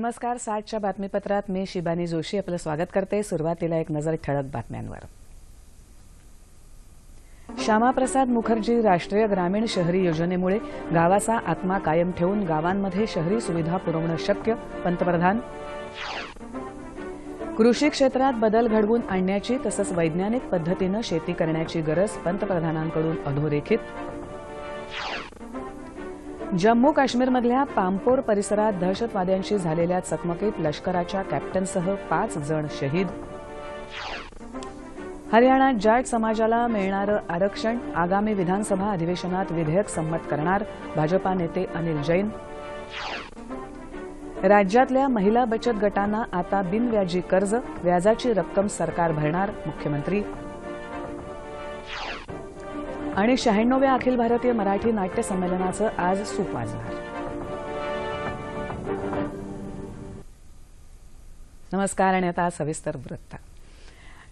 नमस्कार साठच्या बातमीपत्रात मी शिबानी जोशी आपलं स्वागत करते. सुरुवातीला एक नजर ठळक बातम्यांवर. श्यामाप्रसाद मुखर्जी राष्ट्रीय ग्रामीण शहरी योजनेमुळे गावाचा आत्मा कायम ठेवून गावांमध्ये शहरी सुविधा पुरवणं शक्य? पंतप्रधान. कृषी क्षेत्रात बदल घडवून आणण्याची तसंच वैज्ञानिक पद्धतीनं शेती करण्याची गरज पंतप्रधानांकडून अधोरेखित? जम्मू काश्मीरमधल्या पामपोर परिसरात दहशतवाद्यांशी झालेल्या चकमकीत लष्कराच्या कॅप्टनसह पाच जण शहीद. हरियाणात जाट समाजाला मिळणारं आरक्षण आगामी विधानसभा अधिवेशनात विधेयक संमत करणार भाजपा नेते अनिल जैन. राज्यातल्या महिला बचत गटांना आता बिनव्याजी कर्ज व्याजाची रक्कम सरकार भरणार मुख्यमंत्री. आणि शहाण्णव्या अखिल भारतीय मराठी नाट्य संमेलनाचं आज सूप वाजणार नमस्कार आणि आता सविस्तर वृत्ता.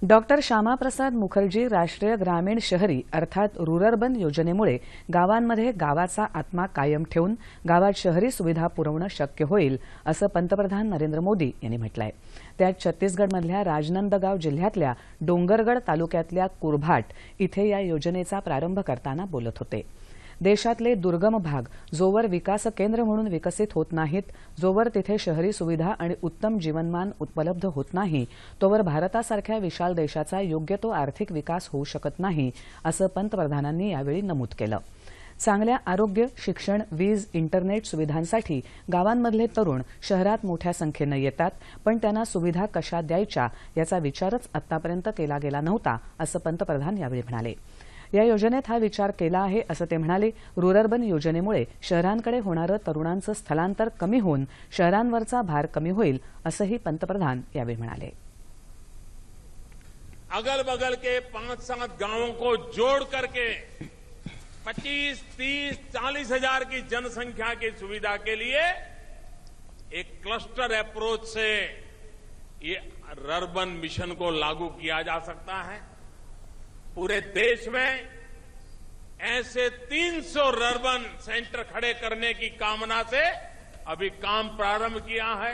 डॉक्टर श्यामाप्रसाद मुखर्जी राष्ट्रीय ग्रामीण शहरी अर्थात रुरर्बन योजनेमुळे गावांमध्ये गावाचा आत्मा कायम ठेवून गावात शहरी सुविधा पुरवणं शक्य होईल असं पंतप्रधान नरेंद्र मोदी यांनी म्हटलंय. त्यात छत्तीसगडमधल्या राजनंदगाव जिल्ह्यातल्या डोंगरगड तालुक्यातल्या कुरभाट इथे या योजनेचा प्रारंभ करताना बोलत होते. देशातले दुर्गम भाग जोवर विकास केंद्र म्हणून विकसित होत नाहीत जोवर तिथे शहरी सुविधा आणि उत्तम जीवनमान उपलब्ध होत नाही तोवर भारतासारख्या विशाल देशाचा योग्य तो आर्थिक विकास होऊ शकत नाही असं पंतप्रधानांनी यावेळी नमूद केलं. चांगल्या आरोग्य शिक्षण वीज इंटरनेट सुविधांसाठी गावांमधले तरुण शहरात मोठ्या संख्येनं येतात पण त्यांना सुविधा कशा द्यायच्या याचा विचारच आतापर्यंत केला गेला नव्हता असं पंतप्रधान यावेळी म्हणाले. या योजनेत हा विचार केला आहे असं ते म्हणाले. रुरर्बन योजनेमुळे शहरांकडे होणारं तरुणांचं स्थलांतर कमी होऊन शहरांवरचा भार कमी होईल असंही पंतप्रधान यावेळी म्हणाले. अगल बगल के पांच सात गांवों को जोड़ करके 25, 30, चालीस हजार की जनसंख्या की सुविधा के लिए एक क्लस्टर अप्रोच से ये रर्बन मिशन को लागू किया जा सकता है। पूरे देश में ऐसे 300 रर्बन सेंटर खड़े करने की कामना से अभी काम प्रारंभ किया है।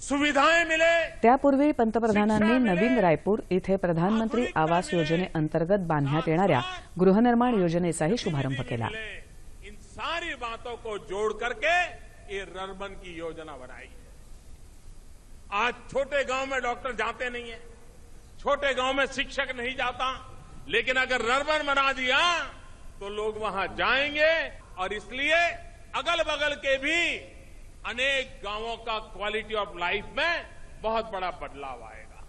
सुविधाएँ मिले। त्यापूर्वी पंतप्रधानांनी नवीन रायपूर इथे प्रधानमंत्री आवास योजनेअंतर्गत बांधण्यात येणाऱ्या गृहनिर्माण योजनेचाही शुभारंभ केला. इन सारी बातों को जोड़ करके ये रर्बन की योजना बनाई है। आज छोटे गाँव में डॉक्टर जाते नहीं है। छोटे गांव में शिक्षक नहीं जाता लेकिन अगर रर्बन बना दिया तो लोग वहां जाएंगे और इसलिए अगल बगल के भी अनेक गांवों का क्वालिटी ऑफ लाइफ में बहुत बड़ा बदलाव आएगा।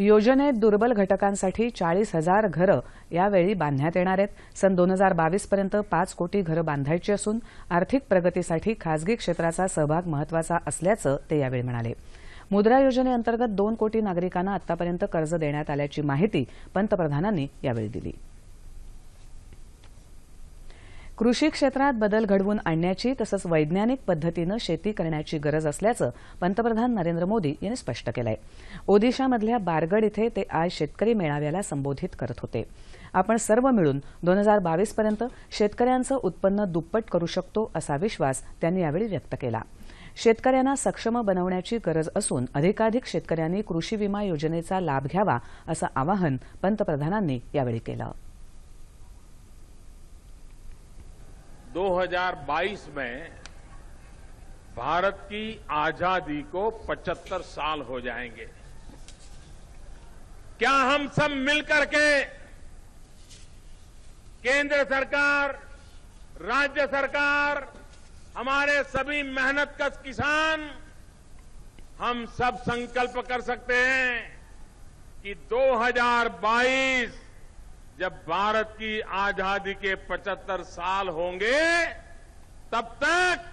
योजनेत दुर्बल घटकांसाठी चाळीस हजार घरं यावेळी बांधण्यात येणार आहेत. सन दोन हजार बावीसपर्यंत पाच कोटी घरं बांधायची असून आर्थिक प्रगतीसाठी खासगी क्षेत्राचा सहभाग महत्त्वाचा असल्याचं ते यावेळी म्हणाले. मुद्रा योजनेअंतर्गत दोन कोटी नागरिकांना आतापर्यंत कर्ज देण्यात आल्याची माहिती पंतप्रधानांनी यावेळी दिली. कृषी क्षेत्रात बदल घडवून आणण्याची तसंच वैज्ञानिक पद्धतीनं शेती करण्याची गरज असल्याचं पंतप्रधान नरेंद्र मोदी यांनी स्पष्ट केलंय. ओदिशामधल्या बारगड इथे ते आज शेतकरी मेळाव्याला संबोधित करत होते. आपण सर्व मिळून दोन हजार बावीसपर्यंत शेतकऱ्यांचं उत्पन्न दुप्पट करू शकतो असा विश्वास त्यांनी यावेळी व्यक्त केला. शेतकऱ्यांना सक्षम बनवण्याची गरज असून अधिकाधिक शेतकऱ्यांनी कृषी विमा योजनेचा लाभ घ्यावा आवाहन पंतप्रधानांनी यावेळी केलं. 2022 में भारत की आज़ादी को 75 साल हो जाएँगे। क्या हम सब मिलकर के केंद्र सरकार, राज्य सरकार हमारे सभी मेहनतकश किसान, हम सब संकल्प कर सकते हैं कि 2022 जब भारत की आज़ादी के 75 साल होंगे, तब तक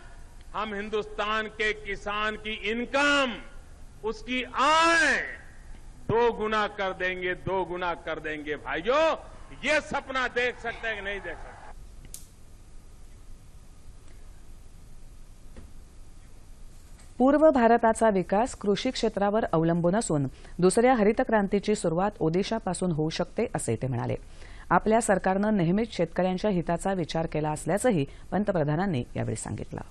हम हिंदुस्तान के किसान की इनकम, उसकी आय दो गुना कर देंगे, दो गुना कर देंगे। भाइयों, ये सपना देख सकते हैं कि नहीं देख सकते? पूर्व भारताचा विकास कृषी क्षेत्रावर अवलंबून असून दुसऱ्या हरित क्रांतीची सुरुवात ओदिशापासून होऊ शकते असे ते म्हणाले. आपल्या सरकारनं नेहमीच शेतकऱ्यांच्या हिताचा विचार केला असल्याचंही पंतप्रधानांनी यावेळी सांगितलं.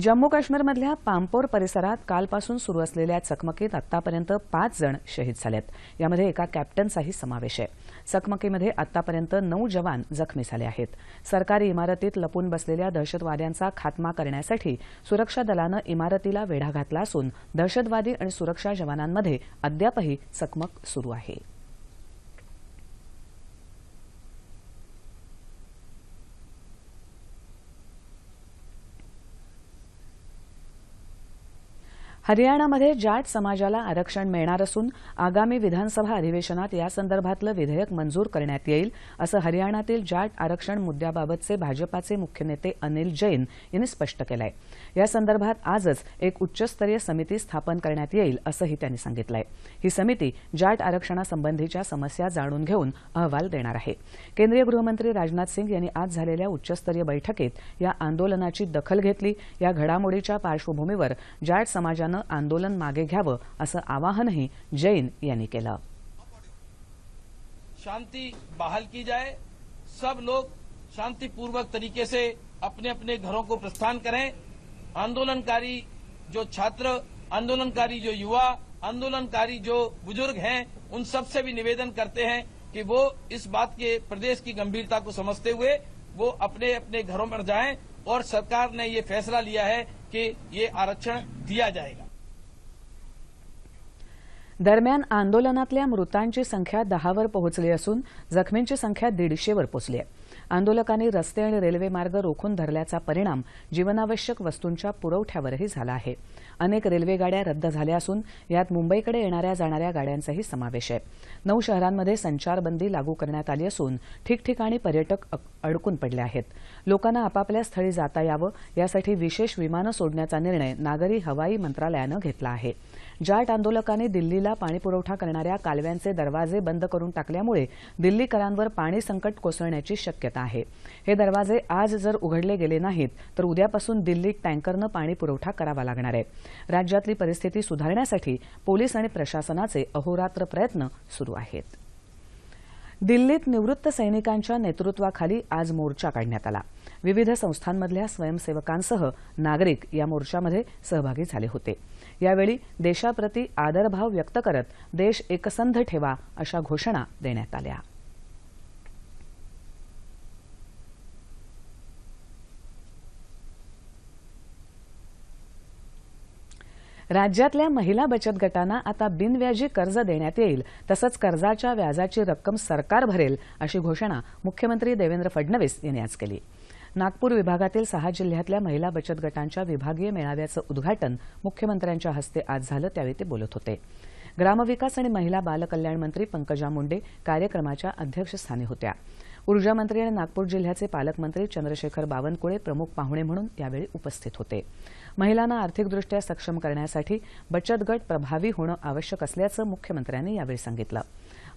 जम्मू काश्मीरमधल्या पामपोर परिसरात कालपासून सुरू असलेल्या चकमकीत आतापर्यंत पाच जण शहीद झालेत. यामध्ये एका कॅप्टनचाही समावेश आहे. चकमकीमध्ये आतापर्यंत नऊ जवान जखमी झाले आहेत. सरकारी इमारतीत लपून बसलेल्या दहशतवाद्यांचा खात्मा करण्यासाठी सुरक्षा दलानं इमारतीला वेढा घातला असून दहशतवादी आणि सुरक्षा जवानांमध्ये अद्यापही चकमक सुरू आहे. हरियाणामध्ये जाट समाजाला आरक्षण मिळणार असून आगामी विधानसभा अधिवेशनात यासंदर्भातलं विधेयक मंजूर करण्यात येईल असं हरियाणातील जाट आरक्षण मुद्द्याबाबतचे भाजपाचे मुख्य नेते अनिल जैन यांनी स्पष्ट केलं आहे यासंदर्भात आजच एक उच्चस्तरीय समिती स्थापन करण्यात येईल असंही त्यांनी सांगितलं ही समिती जाट आरक्षणासंबंधीच्या समस्या जाणून घेऊन अहवाल देणार आहे. केंद्रीय गृहमंत्री राजनाथ सिंग यांनी आज झालेल्या उच्चस्तरीय बैठकीत या आंदोलनाची दखल घेतली. या घडामोडीच्या पार्श्वभूमीवर जाट समाजानं आंदोलन मागे घ्यावं असं आवाहनही जैन यांनी केलं. शांति बहाल की जाए। सब लोग शांतिपूर्वक तरीके से अपने अपने घरों को प्रस्थान करें। आंदोलनकारी जो छात्र, आंदोलनकारी जो युवा, आंदोलनकारी जो बुज़ुर्ग हैं, उन सबसे भी निवेदन करते हैं कि वो इस बात के प्रदेश की गंभीरता को समझते हुए वो अपने अपने घरों पर जाएँ और सरकार ने ये फैसला लिया है कि ये आरक्षण दिया जाएगा। दरम्यान आंदोलनातल्या मृतांची संख्या दहावर पोहोचली असून जखमींची संख्या दीडशेवर पोचली आहे. आंदोलकांनी रस्ते आणि रेल्वे मार्ग रोखून धरल्याचा परिणाम जीवनावश्यक वस्तूंच्या पुरवठ्यावरही झाला आहे. अनेक रेल्वेगाड्या रद्द झाल्या असून यात मुंबईकडे येणाऱ्या जाणाऱ्या गाड्यांचाही समावेश आहे. नऊ शहरांमध्ये संचारबंदी लागू करण्यात आली असून ठिकठिकाणी पर्यटक अडकून पडले आहेत. लोकांना आपापल्या स्थळी जाता यावं यासाठी विशेष विमानं सोडण्याचा निर्णय नागरी हवाई मंत्रालयानं घेतला आहे. जाट आंदोलकांनी दिल्लीला पाणीपुरवठा करणाऱ्या कालव्यांचे दरवाजे बंद करून टाकल्यामुळे दिल्लीकरांवर पाणी संकट कोसळण्याची शक्यता आहे. हे दरवाजे आज जर उघडले गेले नाहीत तर उद्यापासून दिल्लीत टँकरनं पाणी पुरवठा करावा लागणार आहे. राज्यातली परिस्थिती सुधारण्यासाठी पोलीस आणि प्रशासनाचे अहोरात्र प्रयत्न सुरू आहेत. दिल्लीत निवृत्त सैनिकांच्या नेतृत्वाखाली आज मोर्चा काढण्यात आला. विविध संस्थांमधल्या स्वयंसेवकांसह नागरिक या मोर्चामध्ये सहभागी झाले होते. यावेळी देशाप्रती आदरभाव व्यक्त करत देश एकसंध ठेवा अशा घोषणा देण्यात आल्या. राज्यातल्या महिला बचत गटांना आता बिनव्याजी कर्ज देण्यात येईल. तसंच कर्जाच्या व्याजाची रक्कम सरकार भरेल अशी घोषणा मुख्यमंत्री देवेंद्र फडणवीस यांनी आज केली. नागपूर विभागातील सहा जिल्ह्यातल्या महिला बचत गटांच्या विभागीय मेळाव्याचं उद्घाटन मुख्यमंत्र्यांच्या हस्ते आज झालं त्यावेळी ते बोलत होते. ग्रामविकास आणि महिला बालकल्याण मंत्री पंकजा मुंडे कार्यक्रमाच्या अध्यक्षस्थानी होत्या. ऊर्जा मंत्री आणि नागपूर जिल्ह्याचे पालकमंत्री चंद्रशेखर बावनकुळे प्रमुख पाहुणे म्हणून यावेळी उपस्थित होते. महिलांना आर्थिकदृष्ट्या सक्षम करण्यासाठी बचत गट प्रभावी होणं आवश्यक असल्याचं मुख्यमंत्र्यांनी यावेळी सांगितलं.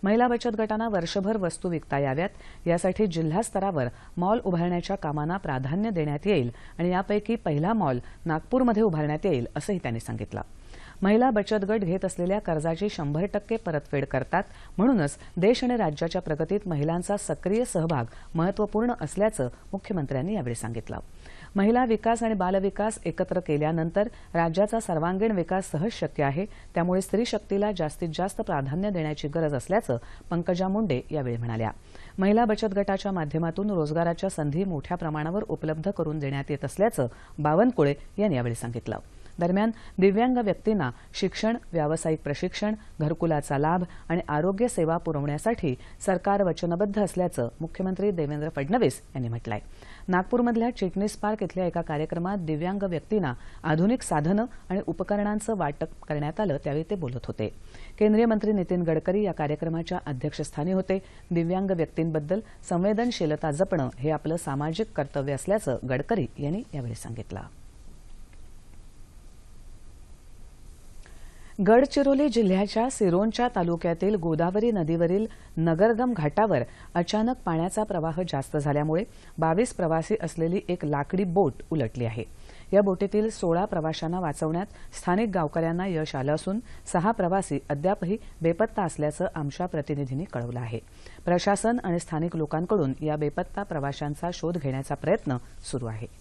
महिला बचत गटांना वर्षभर वस्तू विकता याव्यात यासाठी जिल्हास्तरावर मॉल उभारण्याच्या कामांना प्राधान्य देण्यात येईल आणि यापैकी पहिला मॉल नागपूरमध्ये उभारण्यात येईल असंही त्यांनी सांगितलं. महिला बचत गट घेत असलेल्या कर्जाची शंभर टक्के परतफेड करतात म्हणूनच देश आणि राज्याच्या प्रगतीत महिलांचा सक्रिय सहभाग महत्त्वपूर्ण असल्याचं मुख्यमंत्र्यांनी यावेळी सांगितलं. महिला विकास आणि बालविकास एकत्र केल्यानंतर राज्याचा सर्वांगीण विकास सहज शक्य आहे. त्यामुळे स्त्री शक्तीला जास्तीत जास्त प्राधान्य देण्याची गरज असल्याचं पंकजा मुंडे यावेळी म्हणाल्या. महिला बचत गटाच्या माध्यमातून रोजगाराच्या संधी मोठ्या प्रमाणावर उपलब्ध करून देण्यात येत असल्याचं बावनकुळे यांनी यावेळी सांगितलं. दरम्यान दिव्यांग व्यक्तींना शिक्षण व्यावसायिक प्रशिक्षण घरकुलाचा लाभ आणि आरोग्य सेवा पुरवण्यासाठी सरकार वचनबद्ध असल्याचं मुख्यमंत्री देवेंद्र फडणवीस यांनी म्हटलं आहे नागपूरमधल्या चिटणीस पार्क इथल्या एका कार्यक्रमात दिव्यांग व्यक्तींना आधुनिक साधनं आणि उपकरणांचं वाटप करण्यात आलं त्यावेळी ते बोलत होते. केंद्रीय मंत्री नितीन गडकरी या कार्यक्रमाच्या अध्यक्षस्थानी होते. दिव्यांग व्यक्तींबद्दल संवेदनशीलता जपणं हे आपलं सामाजिक कर्तव्य असल्याचं गडकरी यांनी यावेळी सांगितलं. गडचिरोली जिल्ह्याच्या सिरोंचा तालुक्यातील गोदावरी नदीवरील नगरगम घाटावर अचानक पाण्याचा प्रवाह जास्त झाल्यामुळे बावीस प्रवासी असलेली एक लाकडी बोट उलटली आहे. या बोटीतील सोळा प्रवाशांना वाचवण्यात स्थानिक गावकऱ्यांना यश आलं असून सहा प्रवासी अद्यापही बेपत्ता असल्याचं आमच्या प्रतिनिधींनी कळवलं आहे. प्रशासन आणि स्थानिक लोकांकडून या बेपत्ता प्रवाशांचा शोध घेण्याचा प्रयत्न सुरू आहे.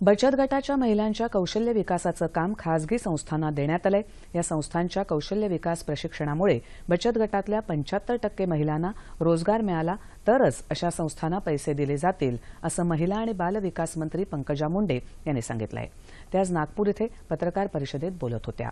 बचत गटाच्या महिलांच्या कौशल्य विकासाचं काम खासगी संस्थांना देण्यात आलंय. या संस्थांच्या कौशल्य विकास प्रशिक्षणामुळे बचत गटातल्या पंच्याहत्तर टक्के महिलांना रोजगार मिळाला तरच अशा संस्थांना पैसे दिले जातील असं महिला आणि बाल विकास मंत्री पंकजा मुंडे यांनी सांगितलं आहे त्या आज नागपूर इथं पत्रकार परिषदेत बोलत होत्या.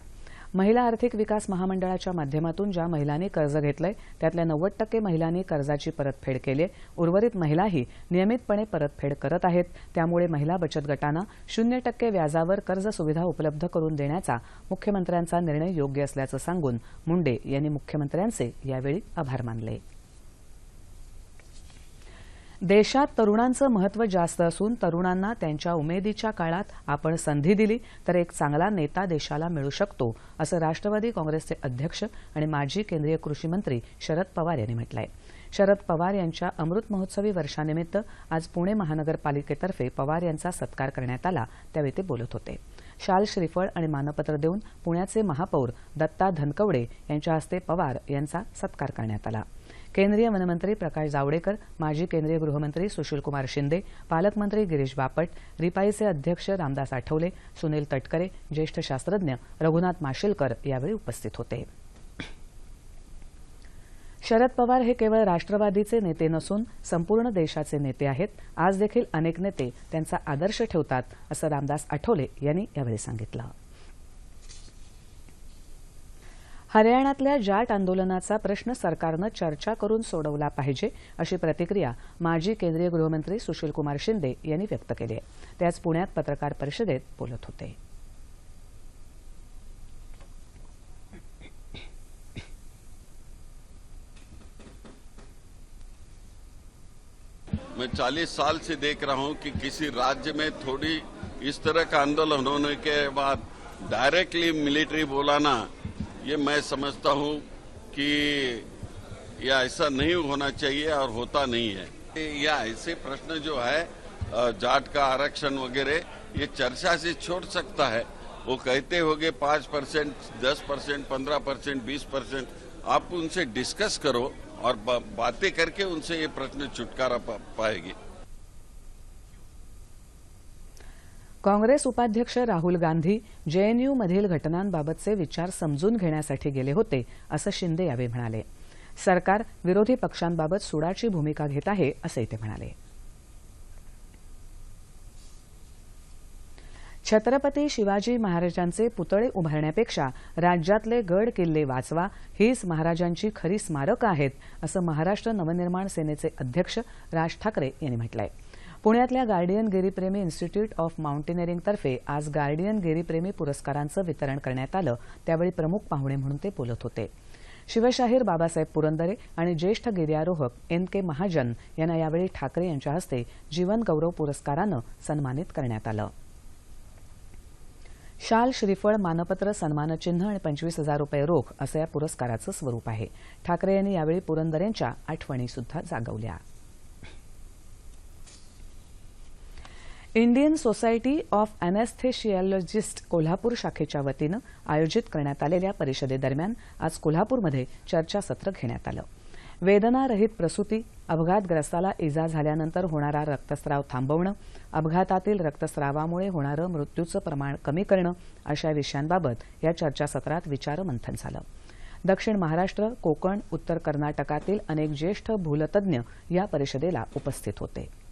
महिला आर्थिक विकास महामंडळाच्या माध्यमातून ज्या महिलांनी कर्ज घेतलंय त्यातल्या नव्वद टक्के महिलांनी कर्जाची परतफेड केली उर्वरित महिलाही नियमितपणे परतफेड करत आहेत. त्यामुळे महिला बचत गटांना शून्य टक्के व्याजावर कर्ज सुविधा उपलब्ध करून देण्याचा मुख्यमंत्र्यांचा निर्णय योग्य असल्याचं सांगून मुंडे यांनी मुख्यमंत्र्यांचे यावेळी आभार मानले. देशात तरुणांचं महत्त्व जास्त असून तरुणांना त्यांच्या उमेदीच्या काळात आपण संधी दिली तर एक चांगला नेता देशाला मिळू शकतो असं राष्ट्रवादी काँग्रेसचे अध्यक्ष आणि माजी केंद्रीय कृषी मंत्री शरद पवार यांनी म्हटलं आहे शरद पवार यांच्या अमृत महोत्सवी वर्षानिमित्त आज पुणे महानगरपालिकेतर्फे पवार यांचा सत्कार करण्यात आला त्यावेळी ते बोलत होते. शाल श्रीफळ आणि मानपत्र देऊन पुण्याचे महापौर दत्ता धनकवडे यांच्या हस्ते पवार यांचा सत्कार करण्यात आला. केंद्रीय वनमंत्री प्रकाश जावडेकर माजी केंद्रीय गृहमंत्री सुशीलकुमार शिंदे पालकमंत्री गिरीश बापट रिपाईचे अध्यक्ष रामदास आठवले सुनील तटकरे ज्येष्ठ शास्त्रज्ञ रघुनाथ माशेलकर यावेळी उपस्थित होते. शरद पवार हे केवळ राष्ट्रवादीचे नेते नसून संपूर्ण देशाचे नेते आहेत. आज देखील अनेक नेते त्यांचा आदर्श ठेवतात असं रामदास आठवले यांनी यावेळी सांगितलं. हरियाणातल्या जाट आंदोलनाचा प्रश्न सरकारनं चर्चा करून सोडवला पाहिजे अशी प्रतिक्रिया माजी केंद्रीय गृहमंत्री सुशीलकुमार शिंदे यांनी व्यक्त केली आहे. ते आज पुण्यात पत्रकार परिषदेत बोलत होते. मैं 40 साल से देख रहा हूं कि किसी राज्य में थोड़ी इस तरह का आंदोलन होने के बाद डायरेक्टली मिलिट्री बोलाना ये मैं समझता हूँ कि यह ऐसा नहीं होना चाहिए और होता नहीं है। या ऐसे प्रश्न जो है जाट का आरक्षण वगैरह, ये चर्चा से छोड़ सकता है। वो कहते होगे पाँच परसेंट, दस परसेंट, पंद्रह परसेंट, बीस परसेंट। आप उनसे डिस्कस करो और बातें करके उनसे ये प्रश्न छुटकारा पाएगी। काँग्रेस उपाध्यक्ष राहुल गांधी जेएनयूमधील घटनांबाबतचे विचार समजून घेण्यासाठी गेले होते असं शिंदे यावेळी म्हणाले. सरकार विरोधी पक्षांबाबत सुडाची भूमिका घेत आहे असंही ते म्हणाले. छत्रपती शिवाजी महाराजांचे पुतळे उभारण्यापेक्षा राज्यातले गड किल्ले वाचवा हीच महाराजांची खरी स्मारकं आहेत असं महाराष्ट्र नवनिर्माण सेनेचे अध्यक्ष राज ठाकरे यांनी म्हटलं आहे पुण्यातल्या गार्डियन गिरीप्रेमी इन्स्टिट्यूट ऑफ माउंटेनिअरिंगतर्फे आज गार्डियन गिरीप्रेमी पुरस्कारांचं वितरण करण्यात आलं. त्यावेळी प्रमुख पाहुणे म्हणून ते बोलत होते. शिवशाहीर बाबासाहेब पुरंदरे आणि ज्येष्ठ गिर्यारोहक एन के महाजन यांना यावेळी ठाकरे यांच्या हस्ते जीवन गौरव पुरस्कारानं सन्मानित करण्यात आलं. शाल श्रीफळ मानपत्र सन्मानचिन्ह आणि पंचवीस हजार रुपये रोख असं या पुरस्काराचं स्वरूप आहे. ठाकरे यांनी यावेळी पुरंदरेंच्या आठवणी सुद्धा जागवल्या. Indian society of anaesthesiologist Kolhapur शाखेच्या वतीनं आयोजित करण्यात आलेल्या परिषदेदरम्यान आज कोल्हापूरमध्ये चर्चासत्र घेण्यात आलं. वेदनारहित प्रसूती अपघातग्रस्ताला इजा झाल्यानंतर होणारा रक्तस्राव थांबवणं अपघातातील रक्तस्रावामुळे होणारं मृत्यूचं प्रमाण कमी करणं अशा विषयांबाबत या चर्चासत्रात विचारमंथन झालं. दक्षिण महाराष्ट्र कोकण उत्तर कर्नाटकातील अनेक ज्येष्ठ भूलतज्ञ या परिषदेला उपस्थित होते.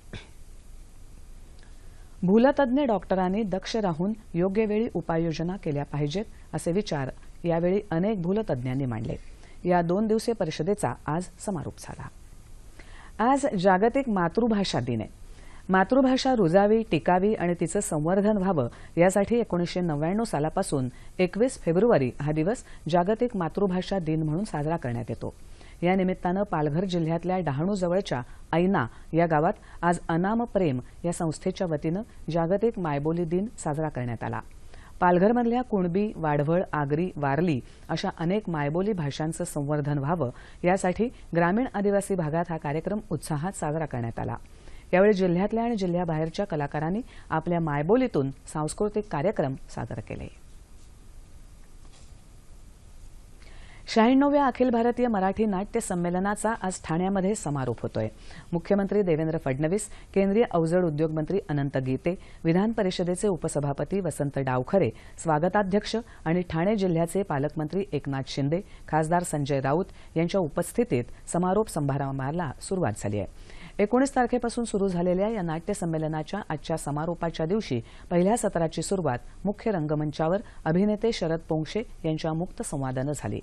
भूलतज्ञ डॉक्टरांनी दक्ष राहून योग्य वेळी उपाययोजना केल्या पाहिजेत असे विचार यावेळी अनेक भूलतज्ञांनी मांडले. या दोन दिवसीय परिषदेचा आज समारोप झाला. आज जागतिक मातृभाषा दिन आहे. मातृभाषा रुजावी टिकावी आणि तिचं संवर्धन व्हावं यासाठी एकोणीसशे नव्याण्णव सालापासून एकवीस फेब्रुवारी हा दिवस जागतिक मातृभाषा दिन म्हणून साजरा करण्यात येतो. या निमित्तानं पालघर जिल्ह्यातल्या डहाणूजवळच्या ऐना या गावात आज अनाम प्रेम या संस्थेच्या वतीनं जागतिक मायबोली दिन साजरा करण्यात आला. पालघरमधल्या कुणबी वाढवळ आगरी वारली अशा अनेक मायबोली भाषांचं संवर्धन व्हावं यासाठी ग्रामीण आदिवासी भागात हा कार्यक्रम उत्साहात साजरा करण्यात आला. यावेळी जिल्ह्यातल्या आणि जिल्ह्याबाहेरच्या कलाकारांनी आपल्या मायबोलीतून सांस्कृतिक कार्यक्रम सादर केले. शहाण्णव्या अखिल भारतीय मराठी नाट्य संमेलनाचा आज ठाण्यामध्ये समारोप होतोय. मुख्यमंत्री देवेंद्र फडणवीस केंद्रीय अवजड उद्योग मंत्री अनंत गीते विधान परिषदेचे उपसभापती वसंत डावखरे स्वागताध्यक्ष आणि ठाणे जिल्ह्याचे पालकमंत्री एकनाथ शिंदे खासदार संजय राऊत यांच्या उपस्थितीत समारोप समारंभाला सुरुवात झाली आहे. एकोणीस तारखेपासून सुरू झालेल्या या नाट्य संमेलनाच्या आजच्या समारोपाच्या दिवशी पहिल्या सत्राची सुरुवात मुख्य रंगमंचावर अभिनेते शरद पोंक्षे यांच्या मुक्त संवादानं झाली.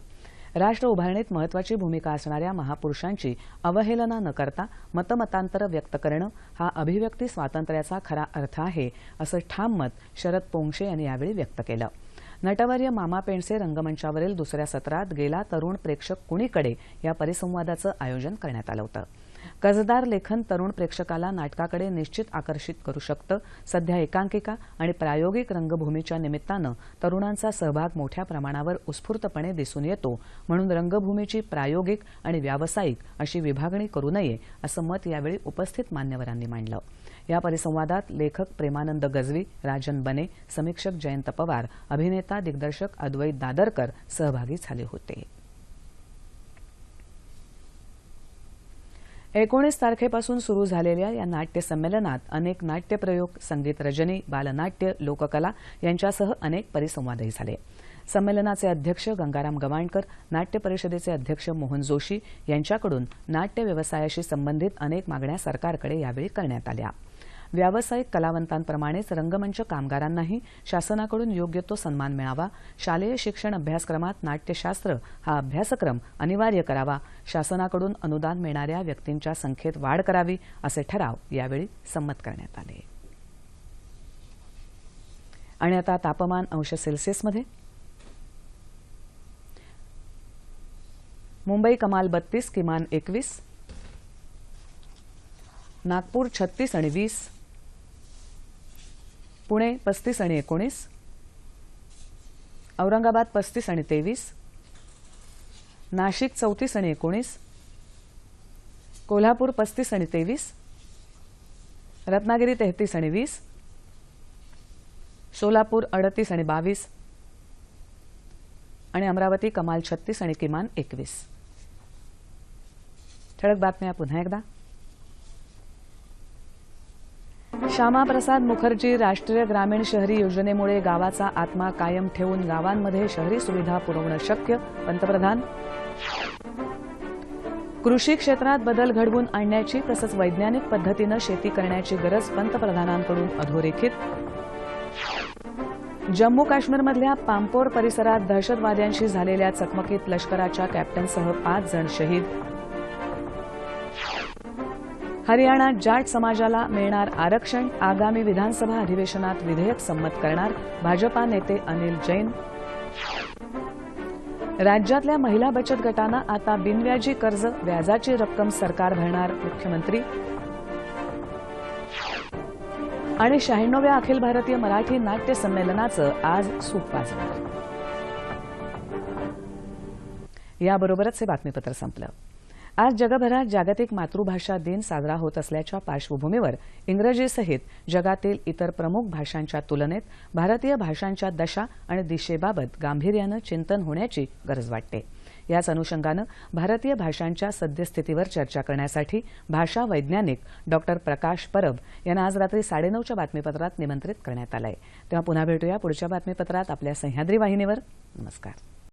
राष्ट्र उभारणीत महत्वाची भूमिका असणाऱ्या महापुरुषांची अवहेलना न करता मतमतांतर व्यक्त करणं हा अभिव्यक्ती स्वातंत्र्याचा खरा अर्थ आहे असं ठाम मत शरद पोंक्षे यांनी यावेळी व्यक्त केलं. नटवर्य मामा पेंडसे रंगमंचावरील दुसऱ्या सत्रात गेला तरुण प्रेक्षक कुणीकडे या परिसंवादाचं आयोजन करण्यात आलं होतं. गजदार लेखन तरुण प्रेक्षकाला नाटकाकडे निश्चित आकर्षित करू शकतं. सध्या एकांकिका आणि प्रायोगिक रंगभूमीच्या निमित्तानं तरुणांचा सहभाग मोठ्या प्रमाणावर उत्स्फूर्तपणे दिसून येतो. म्हणून रंगभूमीची प्रायोगिक आणि व्यावसायिक अशी विभागणी करू नये असं मत यावेळी उपस्थित मान्यवरांनी मांडलं. या परिसंवादात लेखक प्रेमानंद गजवी राजन बने समीक्षक जयंत पवार अभिनेता दिग्दर्शक अद्वैत दादरकर सहभागी झाले होते. एकोणीस तारखेपासून सुरू झालेल्या या नाट्य संमेलनात अनेक नाट्यप्रयोग संगीत रजनी बालनाट्य लोककला यांच्यासह अनेक परिसंवादही झाले. संमेलनाचे अध्यक्ष गंगाराम गवाणकर नाट्य परिषदेचे अध्यक्ष मोहन जोशी यांच्याकडून नाट्य व्यवसायाशी संबंधित अनेक मागण्या सरकारकडे यावेळी करण्यात आल्या. व्यावसायिक कलावंतांप्रमाणेच रंगमंच कामगारांनाही शासनाकडून योग्य तो सन्मान मिळावा. शालेय शिक्षण अभ्यासक्रमात नाट्यशास्त्र हा अभ्यासक्रम अनिवार्य करावा. शासनाकडून अनुदान मिळणाऱ्या व्यक्तींच्या संख्येत वाढ करावी असे ठराव यावेळी संमत करण्यात आले. आणि आता तापमान अंश सेल्सिअसमध्ये. मुंबई कमाल बत्तीस किमान एकवीस. नागपूर छत्तीस आणि वीस. पुणे पस्तीस आणि एकोणीस. औरंगाबाद पस्तीस आणि तेवीस. नाशिक चौतीस आणि एकोणीस. कोल्हापूर पस्तीस आणि तेवीस. रत्नागिरी तेहतीस आणि वीस. सोलापूर अडतीस आणि बावीस. आणि अमरावती कमाल छत्तीस आणि किमान एकवीस. ठळक बातम्या पुन्हा एकदा. श्यामाप्रसाद मुखर्जी राष्ट्रीय ग्रामीण शहरी योजनेमुळे गावाचा आत्मा कायम ठेवून गावांमध्ये शहरी सुविधा पुरवणं शक्य पंतप्रधान. कृषी क्षेत्रात बदल घडवून आणण्याची तसंच वैज्ञानिक पद्धतीनं शेती करण्याची गरज पंतप्रधानांकडून अधोरेखित. जम्मू काश्मीरमधल्या पांपोर परिसरात दहशतवाद्यांशी झालेल्या चकमकीत लष्कराच्या कॅप्टनसह पाच जण शहीद. हरियाणात जाट समाजाला मिळणार आरक्षण आगामी विधानसभा अधिवेशनात विधेयक संमत करणार भाजपा नेते अनिल जैन. राज्यातल्या महिला बचत गटांना आता बिनव्याजी कर्ज व्याजाची रक्कम सरकार भरणार मुख्यमंत्री. आणि शहाण्णव्या अखिल भारतीय मराठी नाट्य संमेलनाचं आज सूप वाजणार याबरोबरच हे बातमीपत्र संपलं. आज जगभरात जागतिक मातृभाषा दिन साजरा होत असल्याच्या पार्श्वभूमीवर इंग्रजीसहित जगातील इतर प्रमुख भाषांच्या तुलनेत भारतीय भाषांच्या दशा आणि दिशेबाबत गांभीर्यानं चिंतन होण्याची गरज वाटते. याच अनुषंगानं भारतीय भाषांच्या सद्यस्थितीवर चर्चा करण्यासाठी भाषा वैज्ञानिक डॉक्टर प्रकाश परब यांना आज रात्री साडेनऊच्या बातमीपत्रात निमंत्रित करण्यात आलंय. तेव्हा पुन्हा भेटूया पुढच्या बातमीपत्रात आपल्या सह्याद्री वाहिनीवर. नमस्कार.